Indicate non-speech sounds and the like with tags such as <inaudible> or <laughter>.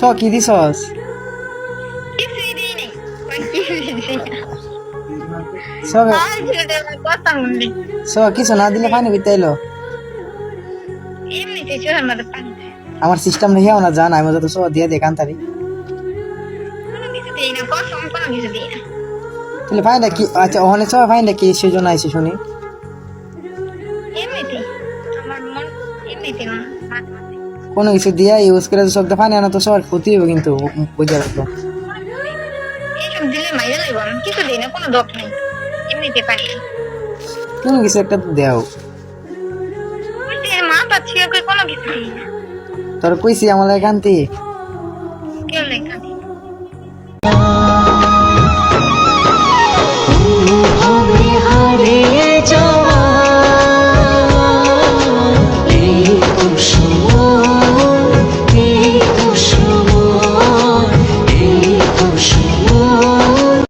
স কি দিছস? <laughs> কিছু না দিলে পানি বিতে এলো আমার সিস্টেম রেখেও না জান আমি যত স দিয়ে দে কান্তারি। কোনো কিছু দিই না কসম কোনো কিছু দিই না। তাহলে ফাইনটা কি আচ্ছা ওখানে সবাই ফাইনটা কি সেই জন্য আইসি শুনি। এমনিতে আমার মন এমনিতে কোনো কিছু দিয়ে ইউজ করে তো সব তো ফাইন তো সবার ক্ষতি হবে কিন্তু বোঝা রাখব আমি না কোনো নেই। এমনিতে কিছু একটা তো দেও কোনো কিছু তোর কইছি আমার কান্তি? কান্তি।